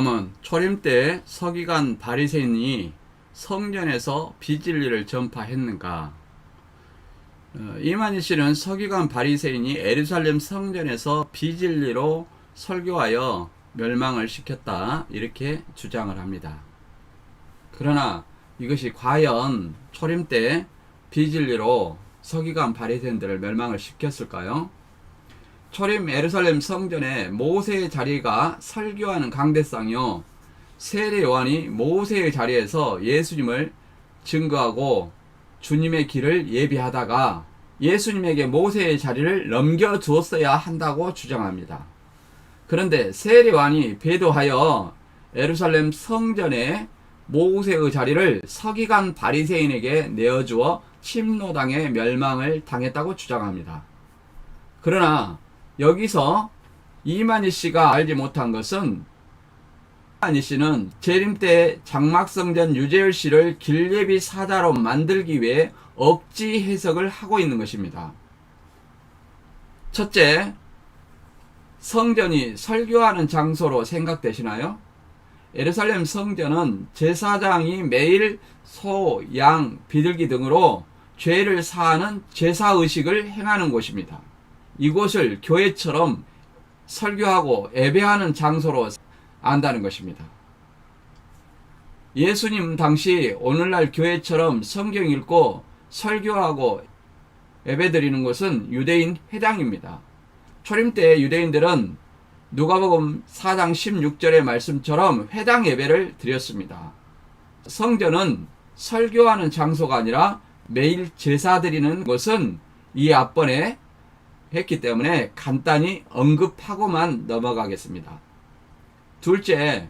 그러면 초림 때 서기관 바리새인이 성전에서 비진리를 전파했는가? 어, 이만희 씨는 서기관 바리새인이 에루살렘 성전에서 비진리로 설교하여 멸망을 시켰다 이렇게 주장을 합니다. 그러나 이것이 과연 초림 때 비진리로 서기관 바리새인들을 멸망을 시켰을까요? 초림 에루살렘 성전에 모세의 자리가 설교하는 강대상이요. 세례 요한이 모세의 자리에서 예수님을 증거하고 주님의 길을 예비하다가 예수님에게 모세의 자리를 넘겨주었어야 한다고 주장합니다. 그런데 세례 요한이 배도하여 에루살렘 성전에 모세의 자리를 서기관 바리새인에게 내어주어 침노당의 멸망을 당했다고 주장합니다. 그러나 여기서 이만희 씨가 알지 못한 것은 이만희 씨는 재림 때 장막성전 유재열 씨를 길예비 사자로 만들기 위해 억지 해석을 하고 있는 것입니다. 첫째, 성전이 설교하는 장소로 생각되시나요? 예루살렘 성전은 제사장이 매일 소, 양, 비둘기 등으로 죄를 사하는 제사 의식을 행하는 곳입니다. 이곳을 교회처럼 설교하고 예배하는 장소로 안다는 것입니다. 예수님 당시 오늘날 교회처럼 성경 읽고 설교하고 예배드리는 곳은 유대인 회당입니다. 초림 때 유대인들은 누가복음 4장 16절의 말씀처럼 회당 예배를 드렸습니다. 성전은 설교하는 장소가 아니라 매일 제사 드리는 것은 이 앞번에 했기 때문에 간단히 언급하고만 넘어가겠습니다. 둘째,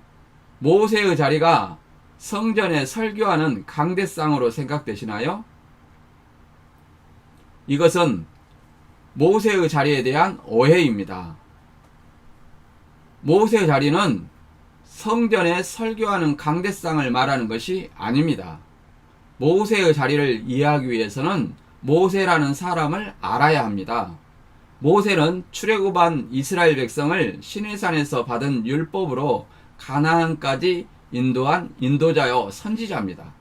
모세의 자리가 성전에 설교하는 강대상으로 생각되시나요? 이것은 모세의 자리에 대한 오해입니다. 모세의 자리는 성전에 설교하는 강대상을 말하는 것이 아닙니다. 모세의 자리를 이해하기 위해서는 모세라는 사람을 알아야 합니다. 모세는 출애굽한 이스라엘 백성을 시내산에서 받은 율법으로 가나안까지 인도한 인도자요 선지자입니다.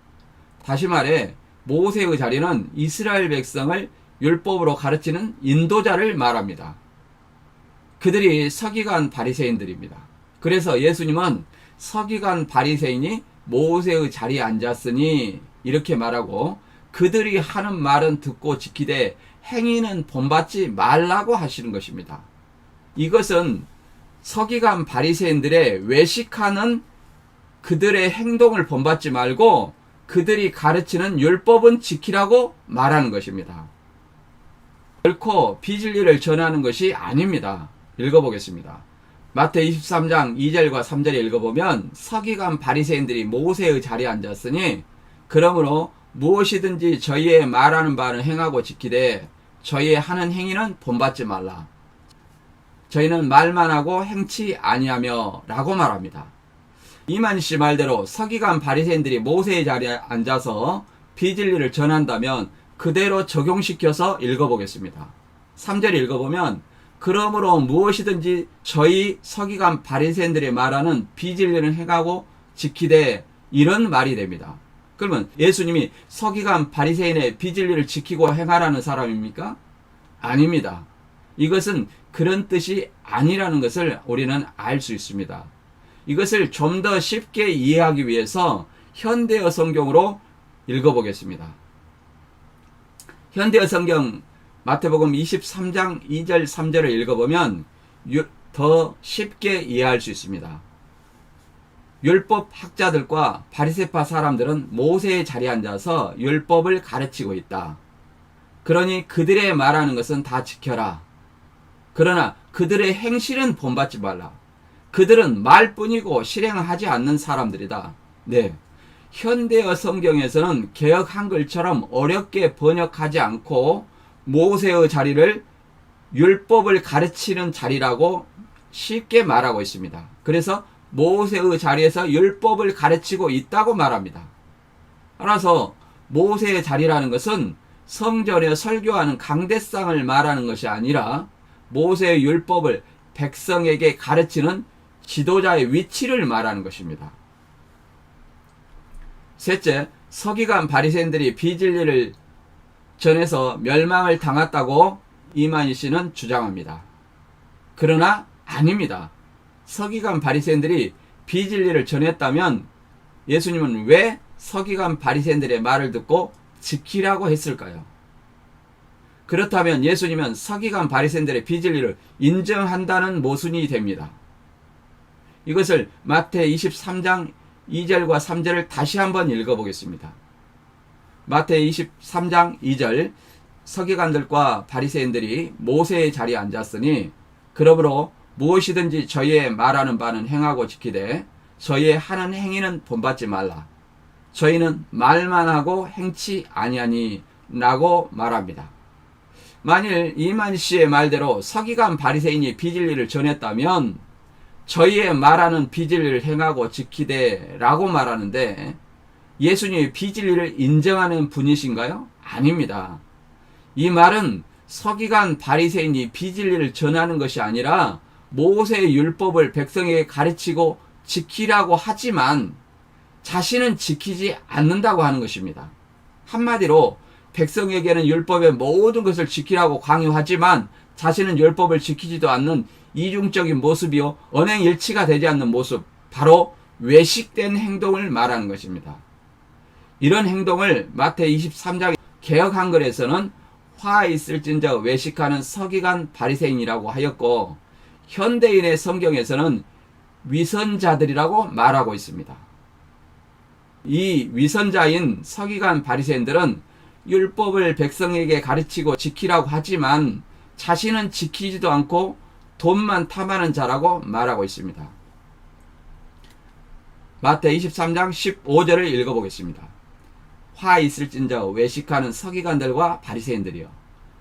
다시 말해 모세의 자리는 이스라엘 백성을 율법으로 가르치는 인도자를 말합니다. 그들이 서기관 바리새인들입니다. 그래서 예수님은 서기관 바리새인이 모세의 자리에 앉았으니 이렇게 말하고 그들이 하는 말은 듣고 지키되 행위는 본받지 말라고 하시는 것입니다. 이것은 서기관 바리새인들의 외식하는 그들의 행동을 본받지 말고 그들이 가르치는 율법은 지키라고 말하는 것입니다. 결코 비진리를 전하는 것이 아닙니다. 읽어보겠습니다. 마태 23장 2절과 3절에 읽어보면 서기관 바리새인들이 모세의 자리에 앉았으니 그러므로 무엇이든지 저희의 말하는 바는 행하고 지키되 저희의 하는 행위는 본받지 말라. 저희는 말만 하고 행치 아니하며 라고 말합니다. 이만 씨 말대로 서기관 바리새인들이 모세의 자리에 앉아서 비진리를 전한다면 그대로 적용시켜서 읽어보겠습니다. 3절 읽어보면 그러므로 무엇이든지 저희 서기관 바리새인들이 말하는 비진리는 행하고 지키되 이런 말이 됩니다. 그러면 예수님이 서기관 바리새인의 비진리를 지키고 행하라는 사람입니까? 아닙니다. 이것은 그런 뜻이 아니라는 것을 우리는 알 수 있습니다. 이것을 좀 더 쉽게 이해하기 위해서 현대어 성경으로 읽어보겠습니다. 현대어 성경 마태복음 23장 2절 3절을 읽어보면 더 쉽게 이해할 수 있습니다. 율법 학자들과 바리세파 사람들은 모세의 자리에 앉아서 율법을 가르치고 있다. 그러니 그들의 말하는 것은 다 지켜라. 그러나 그들의 행실은 본받지 말라. 그들은 말뿐이고 실행하지 않는 사람들이다. 네. 현대어 성경에서는 개혁 한글처럼 어렵게 번역하지 않고 모세의 자리를 율법을 가르치는 자리라고 쉽게 말하고 있습니다. 그래서 모세의 자리에서 율법을 가르치고 있다고 말합니다. 따라서 모세의 자리라는 것은 성전에 설교하는 강대상을 말하는 것이 아니라 모세의 율법을 백성에게 가르치는 지도자의 위치를 말하는 것입니다. 셋째, 서기관 바리새인들이 비진리를 전해서 멸망을 당했다고 이만희 씨는 주장합니다. 그러나 아닙니다. 서기관 바리새인들이 비진리를 전했다면 예수님은 왜 서기관 바리새인들의 말을 듣고 지키라고 했을까요? 그렇다면 예수님은 서기관 바리새인들의 비진리를 인정한다는 모순이 됩니다. 이것을 마태 23장 2절과 3절을 다시 한번 읽어보겠습니다. 마태 23장 2절 서기관들과 바리새인들이 모세의 자리에 앉았으니 그러므로 무엇이든지 저희의 말하는 바는 행하고 지키되 저희의 하는 행위는 본받지 말라. 저희는 말만 하고 행치 아니하니 라고 말합니다. 만일 이만 씨의 말대로 서기관 바리새인이 비진리를 전했다면 저희의 말하는 비진리를 행하고 지키되라고 말하는데 예수님이 비진리를 인정하는 분이신가요? 아닙니다. 이 말은 서기관 바리새인이 비진리를 전하는 것이 아니라 모세의 율법을 백성에게 가르치고 지키라고 하지만 자신은 지키지 않는다고 하는 것입니다. 한마디로 백성에게는 율법의 모든 것을 지키라고 강요하지만 자신은 율법을 지키지도 않는 이중적인 모습이요 언행 일치가 되지 않는 모습 바로 외식된 행동을 말하는 것입니다. 이런 행동을 마태 23장 개혁 한글에서는 화 있을진저 외식하는 서기관 바리새인이라고 하였고 현대인의 성경에서는 위선자들이라고 말하고 있습니다. 이 위선자인 서기관 바리새인들은 율법을 백성에게 가르치고 지키라고 하지만 자신은 지키지도 않고 돈만 탐하는 자라고 말하고 있습니다. 마태 23장 15절을 읽어보겠습니다. 화 있을진저 외식하는 서기관들과 바리새인들이여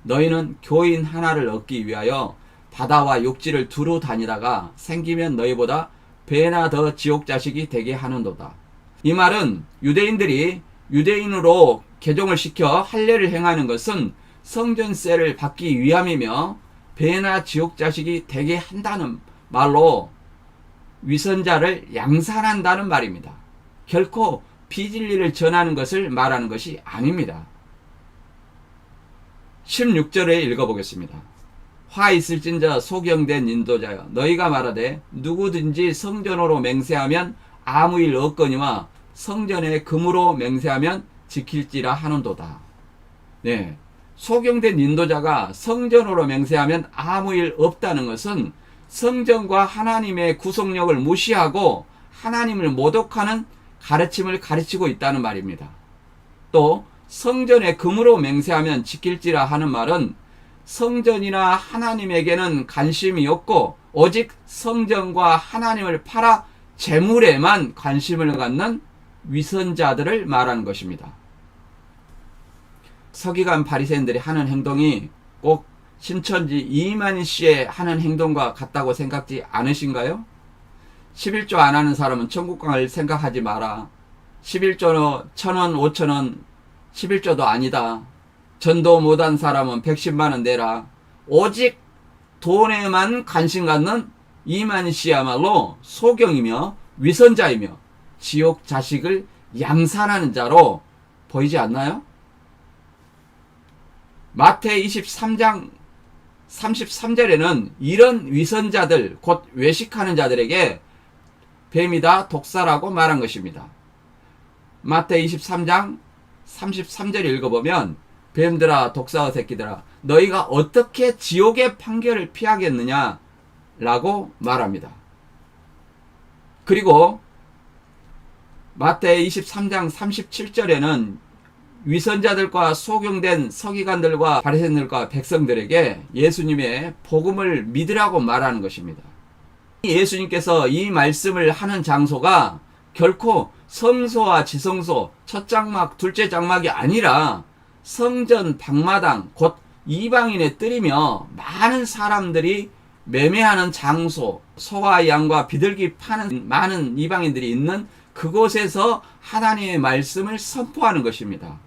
너희는 교인 하나를 얻기 위하여 바다와 욕지를 두루 다니다가 생기면 너희보다 배나 더 지옥 자식이 되게 하는도다. 이 말은 유대인들이 유대인으로 개종을 시켜 할례를 행하는 것은 성전세를 받기 위함이며 배나 지옥 자식이 되게 한다는 말로 위선자를 양산한다는 말입니다. 결코 비진리를 전하는 것을 말하는 것이 아닙니다. 16절에 읽어보겠습니다. 화 있을진저 소경된 인도자여 너희가 말하되 누구든지 성전으로 맹세하면 아무 일 없거니와 성전에 금으로 맹세하면 지킬지라 하는도다. 네. 소경된 인도자가 성전으로 맹세하면 아무 일 없다는 것은 성전과 하나님의 구속력을 무시하고 하나님을 모독하는 가르침을 가르치고 있다는 말입니다. 또 성전에 금으로 맹세하면 지킬지라 하는 말은 성전이나 하나님에게는 관심이 없고 오직 성전과 하나님을 팔아 재물에만 관심을 갖는 위선자들을 말하는 것입니다. 서기관 바리새인들이 하는 행동이 꼭 신천지 이만희 씨의 하는 행동과 같다고 생각지 않으신가요? 11조 안 하는 사람은 천국 갈 생각하지 마라. 11조 천원, 오천원, 11조도 아니다. 전도 못한 사람은 110만원 내라. 오직 돈에만 관심 갖는 이만희 씨야말로 소경이며 위선자이며 지옥 자식을 양산하는 자로 보이지 않나요? 마태 23장 33절에는 이런 위선자들, 곧 외식하는 자들에게 뱀이다 독사라고 말한 것입니다. 마태 23장 33절 읽어보면 뱀들아 독사의 새끼들아 너희가 어떻게 지옥의 판결을 피하겠느냐 라고 말합니다. 그리고 마태 23장 37절에는 위선자들과 소경된 서기관들과 바리새인들과 백성들에게 예수님의 복음을 믿으라고 말하는 것입니다. 예수님께서 이 말씀을 하는 장소가 결코 성소와 지성소 첫 장막, 둘째 장막이 아니라 성전 방마당 곧 이방인의 뜰이며 많은 사람들이 매매하는 장소, 소와 양과 비둘기 파는 많은 이방인들이 있는 그곳에서 하나님의 말씀을 선포하는 것입니다.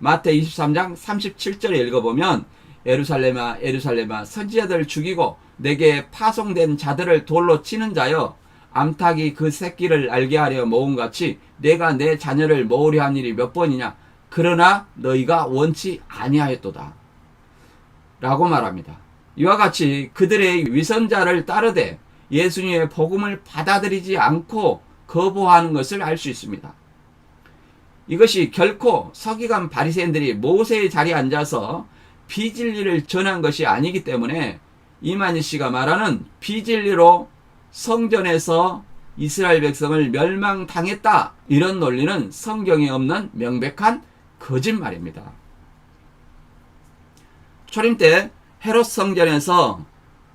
마태 23장 37절에 읽어보면 에루살렘아 에루살렘아 선지자들 죽이고 내게 파송된 자들을 돌로 치는 자여 암탉이 그 새끼를 알게 하려 모은 같이 내가 내 자녀를 모으려 한 일이 몇 번이냐 그러나 너희가 원치 아니하였도다 라고 말합니다. 이와 같이 그들의 위선자를 따르되 예수님의 복음을 받아들이지 않고 거부하는 것을 알 수 있습니다. 이것이 결코 서기관 바리새인들이 모세의 자리에 앉아서 비진리를 전한 것이 아니기 때문에 이만희 씨가 말하는 비진리로 성전에서 이스라엘 백성을 멸망당했다 이런 논리는 성경에 없는 명백한 거짓말입니다. 초림 때 헤롯 성전에서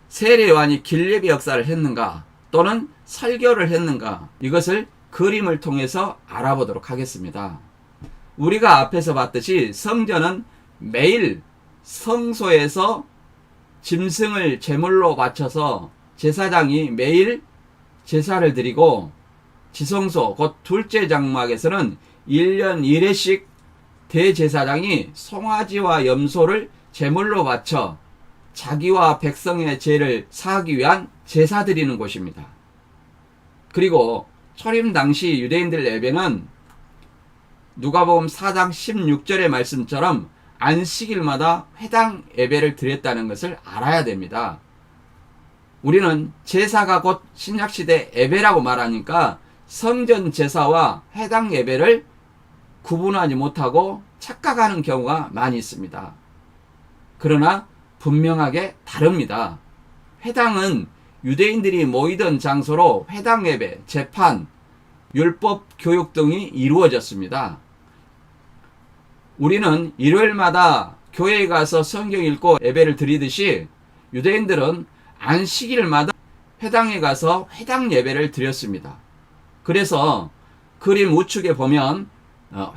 세례요한이 길례비 역사를 했는가 또는 설교를 했는가 이것을 그림을 통해서 알아보도록 하겠습니다. 우리가 앞에서 봤듯이 성전은 매일 성소에서 짐승을 제물로 바쳐서 제사장이 매일 제사를 드리고 지성소 곧 둘째 장막에서는 1년 1회씩 대제사장이 송아지와 염소를 제물로 바쳐 자기와 백성의 죄를 사하기 위한 제사 드리는 곳입니다. 그리고 초림 당시 유대인들 예배는 누가복음 4장 16절의 말씀처럼 안식일마다 회당 예배를 드렸다는 것을 알아야 됩니다. 우리는 제사가 곧 신약시대 예배라고 말하니까 성전 제사와 회당 예배를 구분하지 못하고 착각하는 경우가 많이 있습니다. 그러나 분명하게 다릅니다. 회당은 유대인들이 모이던 장소로 회당 예배, 재판, 율법 교육 등이 이루어졌습니다. 우리는 일요일마다 교회에 가서 성경 읽고 예배를 드리듯이 유대인들은 안식일마다 회당에 가서 회당 예배를 드렸습니다. 그래서 그림 우측에 보면 어,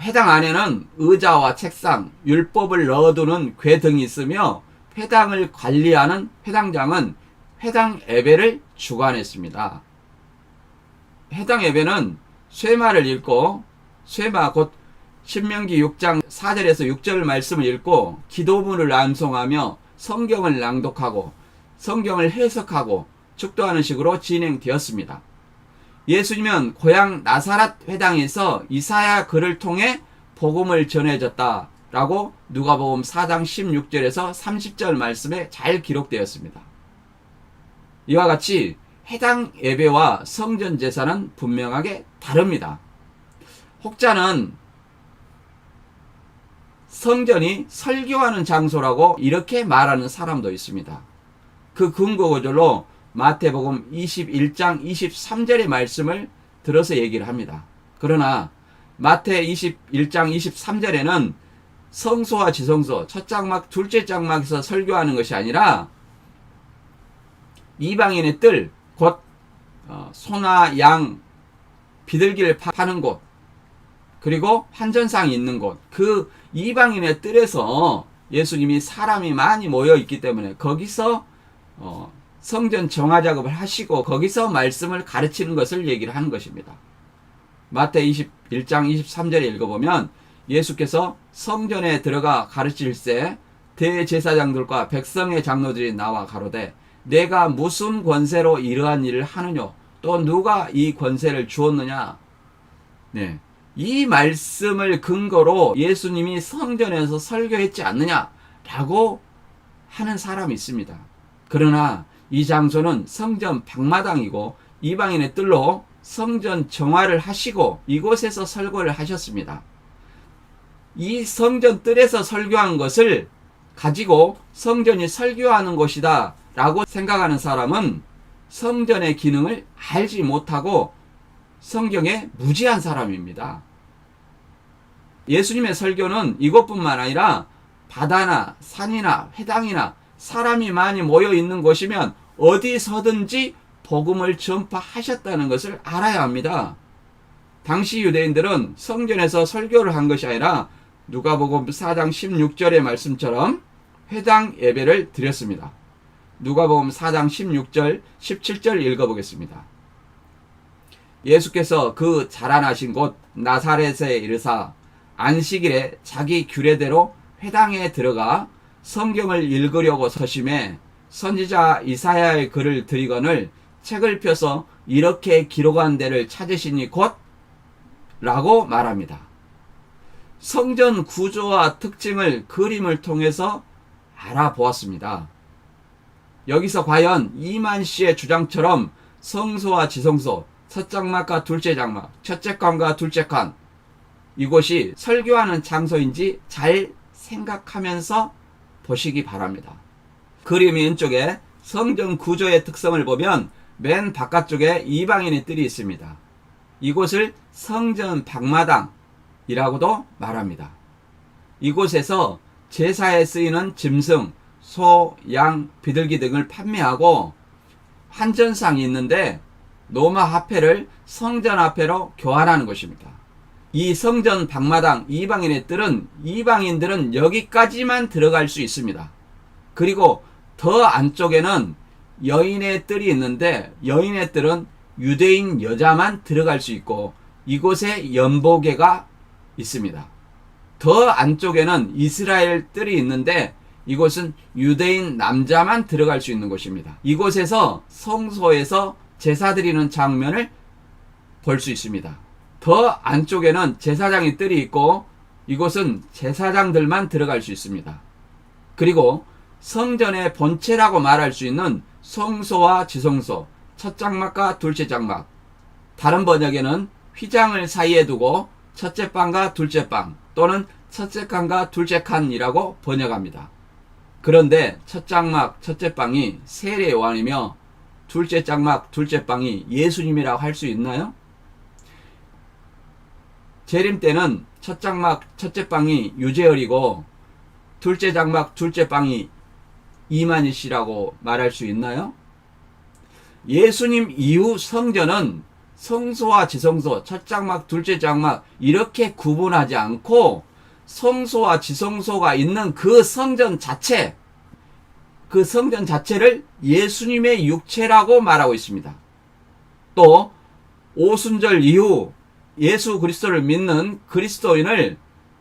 회당 안에는 의자와 책상, 율법을 넣어두는 궤 등이 있으며 회당을 관리하는 회당장은 회당 예배를 주관했습니다. 해당 예배는 쇠마를 읽고 쇠마 곧 신명기 6장 4절에서 6절 말씀을 읽고 기도문을 암송하며 성경을 낭독하고 성경을 해석하고 축도하는 식으로 진행되었습니다. 예수님은 고향 나사렛 회당에서 이사야 글을 통해 복음을 전해졌다라고 누가복음 4장 16절에서 30절 말씀에 잘 기록되었습니다. 이와 같이 해당 예배와 성전 제사는 분명하게 다릅니다. 혹자는 성전이 설교하는 장소라고 이렇게 말하는 사람도 있습니다. 그 근거 구절로 마태복음 21장 23절의 말씀을 들어서 얘기를 합니다. 그러나 마태 21장 23절에는 성소와 지성소, 첫 장막, 둘째 장막에서 설교하는 것이 아니라 이방인의 뜰, 곧 어, 소나 양, 비둘기를 파는 곳, 그리고 환전상이 있는 곳, 그 이방인의 뜰에서 예수님이 사람이 많이 모여 있기 때문에 거기서 어, 성전 정화 작업을 하시고 거기서 말씀을 가르치는 것을 얘기를 하는 것입니다. 마태 21장 23절에 읽어보면 예수께서 성전에 들어가 가르칠새 대제사장들과 백성의 장로들이 나와 가로되 내가 무슨 권세로 이러한 일을 하느냐 또 누가 이 권세를 주었느냐 네. 이 말씀을 근거로 예수님이 성전에서 설교했지 않느냐라고 하는 사람이 있습니다. 그러나 이 장소는 성전 방마당이고 이방인의 뜰로 성전 정화를 하시고 이곳에서 설교를 하셨습니다. 이 성전 뜰에서 설교한 것을 가지고 성전이 설교하는 곳이다 라고 생각하는 사람은 성전의 기능을 알지 못하고 성경에 무지한 사람입니다. 예수님의 설교는 이것뿐만 아니라 바다나 산이나 회당이나 사람이 많이 모여 있는 곳이면 어디서든지 복음을 전파하셨다는 것을 알아야 합니다. 당시 유대인들은 성전에서 설교를 한 것이 아니라 누가복음 4장 16절의 말씀처럼 회당 예배를 드렸습니다. 누가복음 4장 16절, 17절 읽어보겠습니다. 예수께서 그 자라나신 곳 나사렛에 이르사 안식일에 자기 규례대로 회당에 들어가 성경을 읽으려고 서심해 선지자 이사야의 글을 드리거늘 책을 펴서 이렇게 기록한 데를 찾으시니 곧 라고 말합니다. 성전 구조와 특징을 그림을 통해서 알아보았습니다. 여기서 과연 이만 씨의 주장처럼 성소와 지성소, 첫 장막과 둘째 장막, 첫째 칸과 둘째 칸, 이곳이 설교하는 장소인지 잘 생각하면서 보시기 바랍니다. 그림 왼쪽에 성전 구조의 특성을 보면 맨 바깥쪽에 이방인의 뜰이 있습니다. 이곳을 성전 방마당이라고도 말합니다. 이곳에서 제사에 쓰이는 짐승, 소, 양, 비둘기 등을 판매하고 한전상이 있는데 노마 화폐를 성전 화폐로 교환하는 것입니다. 이 성전 방마당 이방인의 뜰은 이방인들은 여기까지만 들어갈 수 있습니다. 그리고 더 안쪽에는 여인의 뜰이 있는데 여인의 뜰은 유대인 여자만 들어갈 수 있고 이곳에 연보계가 있습니다. 더 안쪽에는 이스라엘 뜰이 있는데 이곳은 유대인 남자만 들어갈 수 있는 곳입니다. 이곳에서 성소에서 제사 드리는 장면을 볼 수 있습니다. 더 안쪽에는 제사장의 뜰이 있고 이곳은 제사장들만 들어갈 수 있습니다. 그리고 성전의 본체라고 말할 수 있는 성소와 지성소, 첫 장막과 둘째 장막. 다른 번역에는 휘장을 사이에 두고 첫째 방과 둘째 방 또는 첫째 칸과 둘째 칸이라고 번역합니다. 그런데 첫 장막, 첫째 방이 세례 요한이며 둘째 장막, 둘째 방이 예수님이라고 할 수 있나요? 재림 때는 첫 장막, 첫째 방이 유재열이고 둘째 장막, 둘째 방이 이만희 씨라고 말할 수 있나요? 예수님 이후 성전은 성소와 지성소, 첫 장막, 둘째 장막 이렇게 구분하지 않고 성소와 지성소가 있는 그 성전 자체, 그 성전 자체를 예수님의 육체라고 말하고 있습니다. 또 오순절 이후 예수 그리스도를 믿는 그리스도인을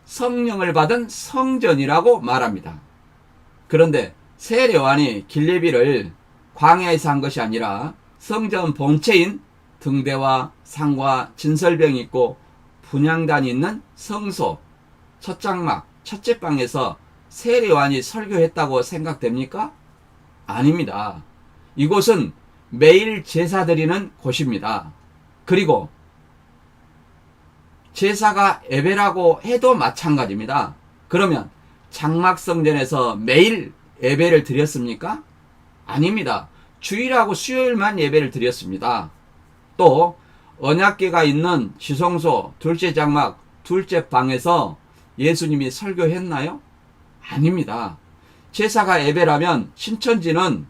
성령을 받은 성전이라고 말합니다. 그런데 세례요한이 길레비를 광야에서 한 것이 아니라 성전 본체인 등대와 상과 진설병이 있고 분향단이 있는 성소 첫 장막 첫째 방에서 세례요한이 설교했다고 생각됩니까? 아닙니다. 이곳은 매일 제사 드리는 곳입니다. 그리고 제사가 예배라고 해도 마찬가지입니다. 그러면 장막성전에서 매일 예배를 드렸습니까? 아닙니다. 주일하고 수요일만 예배를 드렸습니다. 또 언약계가 있는 지성소 둘째 장막 둘째 방에서 예수님이 설교했나요? 아닙니다. 제사가 예배라면 신천지는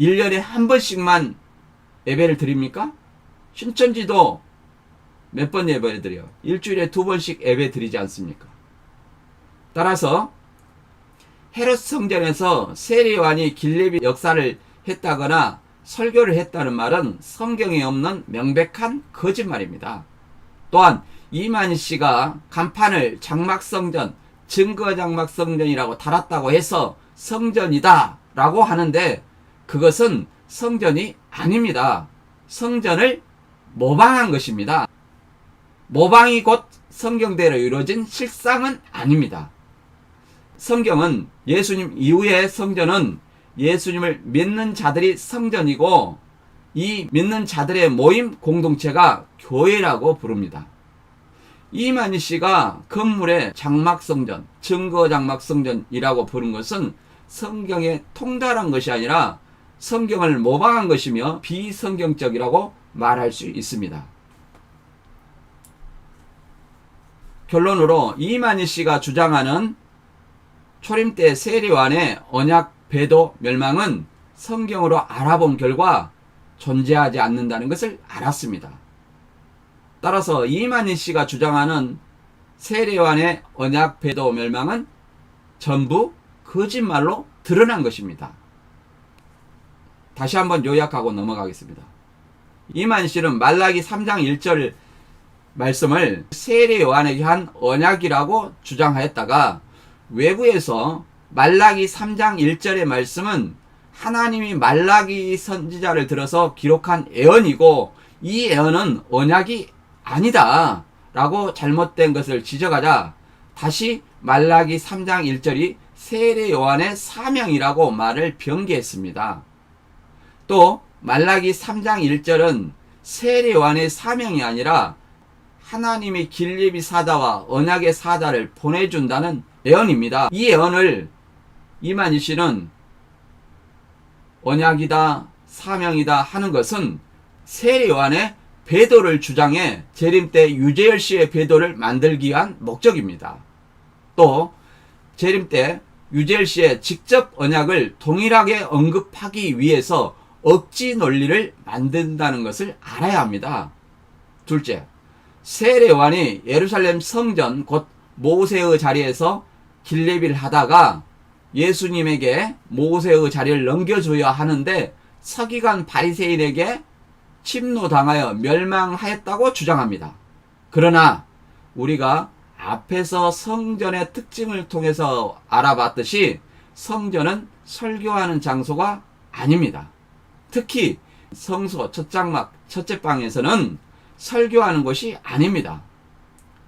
1년에 한 번씩만 예배를 드립니까? 신천지도 몇 번 예배를 드려요? 일주일에 두 번씩 예배 드리지 않습니까? 따라서 헤롯 성전에서 세례요한이 길레비 역사를 했다거나 설교를 했다는 말은 성경에 없는 명백한 거짓말입니다. 또한 이만희 씨가 간판을 장막성전, 증거장막성전이라고 달았다고 해서 성전이다 라고 하는데 그것은 성전이 아닙니다. 성전을 모방한 것입니다. 모방이 곧 성경대로 이루어진 실상은 아닙니다. 성경은 예수님 이후의 성전은 예수님을 믿는 자들이 성전이고 이 믿는 자들의 모임 공동체가 교회라고 부릅니다. 이만희 씨가 건물의 장막성전, 증거장막성전이라고 부른 것은 성경에 통달한 것이 아니라 성경을 모방한 것이며 비성경적이라고 말할 수 있습니다. 결론으로 이만희 씨가 주장하는 초림 때 세례완의 언약 배도 멸망은 성경으로 알아본 결과 존재하지 않는다는 것을 알았습니다. 따라서 이만희 씨가 주장하는 세례완의 언약 배도 멸망은 전부 거짓말로 드러난 것입니다. 다시 한번 요약하고 넘어가겠습니다. 이만희 씨는 말라기 3장 1절 말씀을 세례 요한에게 한 언약이라고 주장하였다가 외부에서 말라기 3장 1절의 말씀은 하나님이 말라기 선지자를 들어서 기록한 예언이고 이 예언은 언약이 아니다 라고 잘못된 것을 지적하자 다시 말라기 3장 1절이 세례 요한의 사명이라고 말을 변개했습니다. 또 말라기 3장 1절은 세례 요한의 사명이 아니라 하나님이 길리비 사자와 언약의 사자를 보내준다는 예언입니다. 이 예언을 이만희 씨는 언약이다, 사명이다 하는 것은 세례 요한의 배도를 주장해 재림 때 유재열 씨의 배도를 만들기 위한 목적입니다. 또 재림 때 유재열 씨의 직접 언약을 동일하게 언급하기 위해서 억지 논리를 만든다는 것을 알아야 합니다. 둘째, 세례 요한이 예루살렘 성전 곧 모세의 자리에서 길레비를 하다가 예수님에게 모세의 자리를 넘겨줘야 하는데 서기관 바리새인에게 침노당하여 멸망하였다고 주장합니다. 그러나 우리가 앞에서 성전의 특징을 통해서 알아봤듯이 성전은 설교하는 장소가 아닙니다. 특히 성소 첫 장막 첫째 방에서는 설교하는 곳이 아닙니다.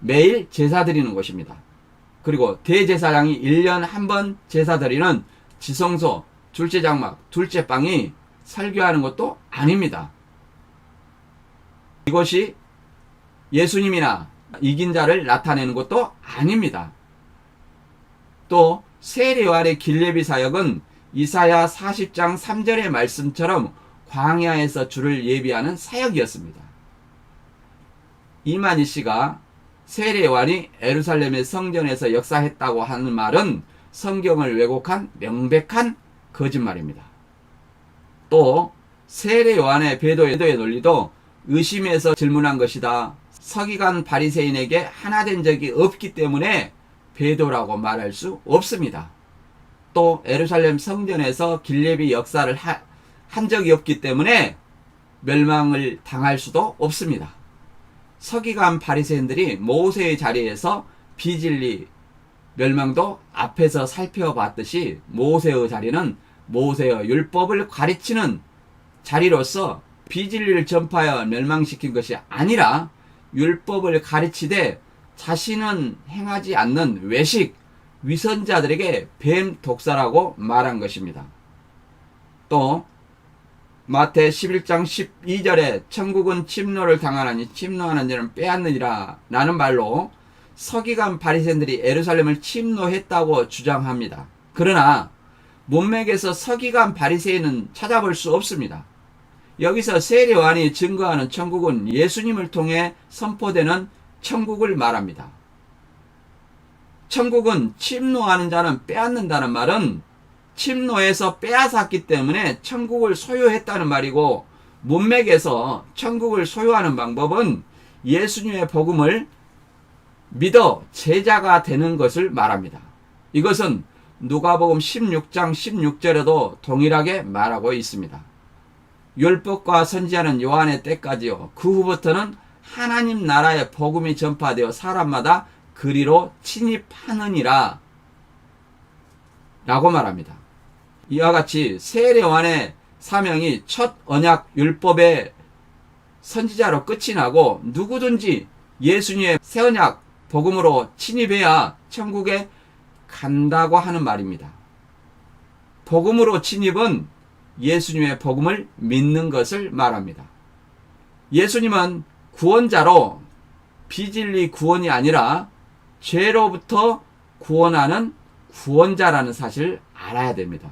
매일 제사 드리는 곳입니다. 그리고 대제사장이 1년 한 번 제사 드리는 지성소 둘째 장막 둘째 방이 설교하는 것도 아닙니다. 이것이 예수님이나 이긴 자를 나타내는 것도 아닙니다. 또 세례요한의 길레비 사역은 이사야 40장 3절의 말씀처럼 광야에서 주를 예비하는 사역이었습니다. 이만희 씨가 세례요한이 에루살렘의 성전에서 역사했다고 하는 말은 성경을 왜곡한 명백한 거짓말입니다. 또 세례요한의 배도의 논리도 의심해서 질문한 것이다. 서기관 바리새인에게 하나 된 적이 없기 때문에 배도라고 말할 수 없습니다. 또 에루살렘 성전에서 길레비 역사를 하, 한 적이 없기 때문에 멸망을 당할 수도 없습니다. 서기관 바리새인들이 모세의 자리에서 비진리 멸망도 앞에서 살펴봤듯이 모세의 자리는 모세의 율법을 가르치는 자리로서 비진리를 전파하여 멸망시킨 것이 아니라 율법을 가르치되 자신은 행하지 않는 외식 위선자들에게 뱀 독사라고 말한 것입니다. 또 마태 11장 12절에 천국은 침노를 당하나니 침노하는 자는 빼앗느니라 라는 말로 서기관 바리새인들이 에루살렘을 침노했다고 주장합니다. 그러나 문맥에서 서기관 바리새인은 찾아볼 수 없습니다. 여기서 세례요한이 증거하는 천국은 예수님을 통해 선포되는 천국을 말합니다. 천국은 침노하는 자는 빼앗는다는 말은 침노에서 빼앗았기 때문에 천국을 소유했다는 말이고 문맥에서 천국을 소유하는 방법은 예수님의 복음을 믿어 제자가 되는 것을 말합니다. 이것은 누가복음 16장 16절에도 동일하게 말하고 있습니다. 율법과 선지하는 요한의 때까지요. 그 후부터는 하나님 나라의 복음이 전파되어 사람마다 그리로 침입하느니라 라고 말합니다. 이와 같이 세례요한의 사명이 첫 언약 율법의 선지자로 끝이 나고 누구든지 예수님의 새 언약 복음으로 침입해야 천국에 간다고 하는 말입니다. 복음으로 침입은 예수님의 복음을 믿는 것을 말합니다. 예수님은 구원자로 비진리 구원이 아니라 죄로부터 구원하는 구원자라는 사실을 알아야 됩니다.